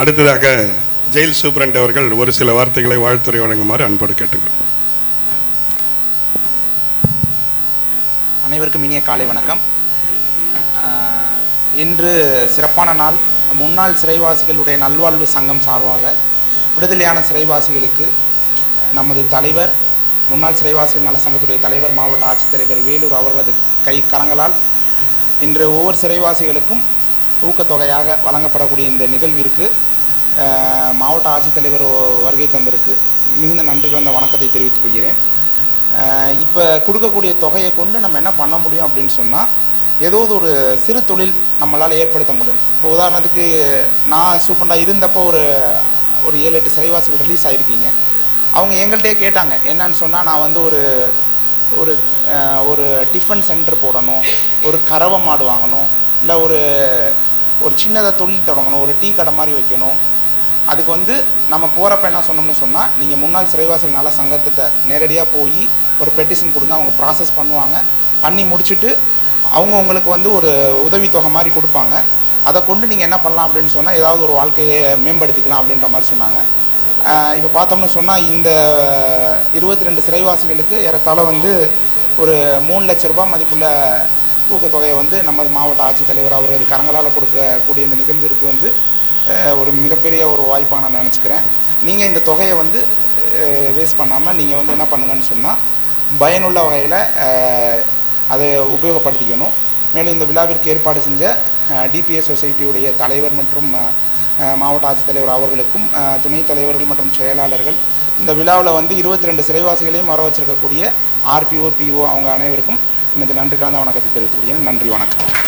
அடுத்ததாக jail superintendent அவர்கள் ஒரு சில வார்த்தைகளை வாழ்த்துறை வழங்குமாறு அன்போடு கேட்டுக்கிறோம் அனைவருக்கும் இனிய காலை வணக்கம். இன்று சிறப்பான நாள். முன்னாள் சிறைவாசிகளுடைய நல்வாழ்வு சங்கம் சார்பாக விடுதலையான சிறைவாசிகளுக்கு நமது தலைவர் முன்னாள் சிறைவாசிகள் நல சங்கத்துடைய தலைவர் மாவட்ட ஆட்சித்தலைவர் வேலூர் அவர்களது கை கரங்களால் இன்று ஒவ்வொரு சிறைவாசிகளுக்கும் ஊக்கத்தொகையாக வழங்கப்படக்கூடிய இந்த நிகழ்விற்கு மாவட்ட ஆட்சித்தலைவர் வருகை தந்திருக்கு. மிகுந்த நன்றி கலந்த வணக்கத்தை தெரிவித்துக் கொள்கிறேன். இப்போ கொடுக்கக்கூடிய தொகையை கொண்டு நம்ம என்ன பண்ண முடியும் அப்படின்னு சொன்னால் ஏதோ ஒரு சிறு தொழில் நம்மளால் ஏற்படுத்த முடியும். இப்போ உதாரணத்துக்கு நான் சூப்பண்டாக இருந்தப்போ ஒரு ஒரு ஏழு எட்டு சிறைவாசிகள் ரிலீஸ் ஆகிருக்கீங்க அவங்க எங்கள்கிட்டயே கேட்டாங்க என்னன்னு சொன்னால் நான் வந்து ஒரு ஒரு ஒரு டிஃபன் சென்டர் போடணும் ஒரு கறவை மாடு வாங்கணும் இல்லை ஒரு ஒரு சின்னதாக தொழில் தொடங்கணும் ஒரு டீ கடை மாதிரி வைக்கணும். அதுக்கு வந்து நம்ம போகிறப்ப என்ன சொன்னோம்னு சொன்னால் நீங்கள் முன்னாள் சிறைவாசல் நல்ல சங்கத்திட்ட நேரடியாக போய் ஒரு பெட்டிஷன் கொடுங்க அவங்க ப்ராசஸ் பண்ணுவாங்க. பண்ணி முடிச்சுட்டு அவங்க உங்களுக்கு வந்து ஒரு உதவித்தொகை மாதிரி கொடுப்பாங்க. அதை கொண்டு நீங்கள் என்ன பண்ணலாம் அப்படின்னு சொன்னால் ஏதாவது ஒரு வாழ்க்கையை மேம்படுத்திக்கலாம் அப்படின்ற மாதிரி சொன்னாங்க. இப்போ பார்த்தோம்னு சொன்னால் இந்த இருபத்தி ரெண்டு சிறைவாசிகளுக்கு ஏறத்தாழ வந்து ஒரு மூணு லட்ச ரூபாய் மதிப்புள்ள ஊக்கத்தொகையை வந்து நமது மாவட்ட ஆட்சித்தலைவர் அவரது கரங்களால் கொடுக்கக்கூடிய இந்த நிகழ்விற்கு வந்து ஒரு மிகப்பெரிய ஒரு வாய்ப்பாக நான் நினச்சிக்கிறேன். நீங்கள் இந்த தொகையை வந்து வேஸ்ட் பண்ணாமல் நீங்கள் வந்து என்ன பண்ணுங்கன்னு சொன்னால் பயனுள்ள வகையில் அதை உபயோகப்படுத்திக்கணும். மேலும் இந்த விழாவிற்கு ஏற்பாடு செஞ்ச டிபிஎஸ் சொசைட்டியுடைய தலைவர் மற்றும் மாவட்ட ஆட்சித்தலைவர் அவர்களுக்கும் துணைத் தலைவர்கள் மற்றும் செயலாளர்கள் இந்த விழாவில் வந்து இருபத்தி ரெண்டு சிறைவாசிகளையும் வர வச்சிருக்கக்கூடிய ஆர்பிஓ பிஓ அவங்க அனைவருக்கும் எனது நன்றி கலந்த வணக்கத்தை தெரிவித்துக் கொள்கிறேன் நன்றி வணக்கம்